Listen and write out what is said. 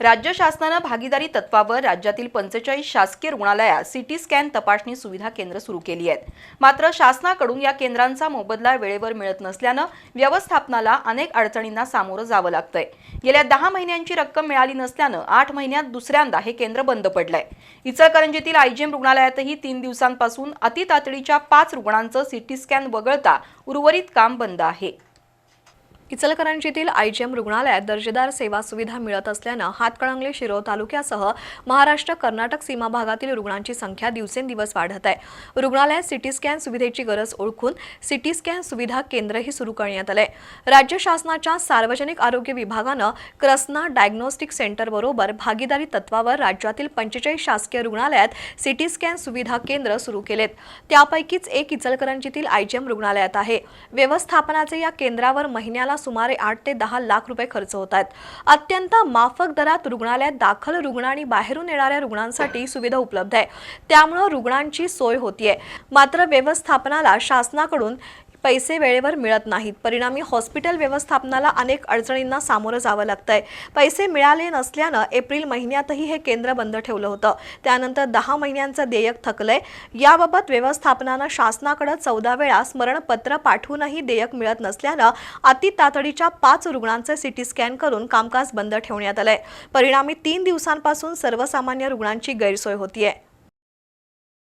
राज्य शासनानं भागीदारी तत्वावर राज्यातील पंचेचाळीस शासकीय रुग्णालयात सिटी स्कॅन तपासणी सुविधा केंद्र सुरू केली आहेत. मात्र शासनाकडून या केंद्रांचा मोबदला वेळेवर मिळत नसल्यानं व्यवस्थापनाला अनेक अडचणींना सामोरं जावं लागतंय. गेल्या दहा महिन्यांची रक्कम मिळाली नसल्यानं आठ महिन्यात दुसऱ्यांदा हे केंद्र बंद पडलंय. इचलकरंजीतील आयजीएम रुग्णालयातही तीन दिवसांपासून अतितातडीच्या पाच रुग्णांचं सिटी स्कॅन वगळता उर्वरित काम बंद आहे. इचलकरंजीतील आयजीएम रुग्णालयात दर्जेदार सेवा सुविधा मिळत असल्यानं हातकणंगले शिरोळ तालुक्यासह महाराष्ट्र कर्नाटक सीमा भागातील रुग्णांची संख्या दिवसेंदिवस वाढत आहे. रुग्णालयात सिटी स्कॅन सुविधेची गरज ओळखून सिटी स्कॅन सुविधा केंद्रही सुरू करण्यात आलंय. राज्य शासनाच्या सार्वजनिक आरोग्य विभागानं क्रस्ना डायग्नोस्टिक सेंटरबरोबर भागीदारी तत्वावर राज्यातील पंचेचाळीस शासकीय रुग्णालयात सिटी स्कॅन सुविधा केंद्र सुरू केलेत. त्यापैकीच एक इचलकरंजीतील आयजीएम रुग्णालयात आहे. व्यवस्थापनाचे या केंद्रावर महिन्याला सुमारे आठ ते दहा लाख रुपये खर्च होत आहेत. अत्यंत माफक दरात रुग्णालयात दाखल रुग्ण आणि बाहेरून येणाऱ्या रुग्णांसाठी सुविधा उपलब्ध आहे. त्यामुळं रुग्णांची सोय होतीये. मात्र व्यवस्थापनाला शासनाकडून पैसे वेळेवर मिळत नाहीत. परिणामी हॉस्पिटल व्यवस्थापनाला अनेक अडचणींना सामोरं जावं लागतंय. पैसे मिळाले नसल्यानं एप्रिल महिन्यातही हे केंद्र बंद ठेवलं होतं. त्यानंतर दहा महिन्यांचं देयक थकलंय. याबाबत व्यवस्थापनानं शासनाकडे चौदा वेळा स्मरणपत्र पाठवूनही देयक मिळत नसल्यानं अति तातडीच्या पाच रुग्णांचे सिटी स्कॅन करून कामकाज बंद ठेवण्यात आलंय. परिणामी तीन दिवसांपासून सर्वसामान्य रुग्णांची गैरसोय होतीये.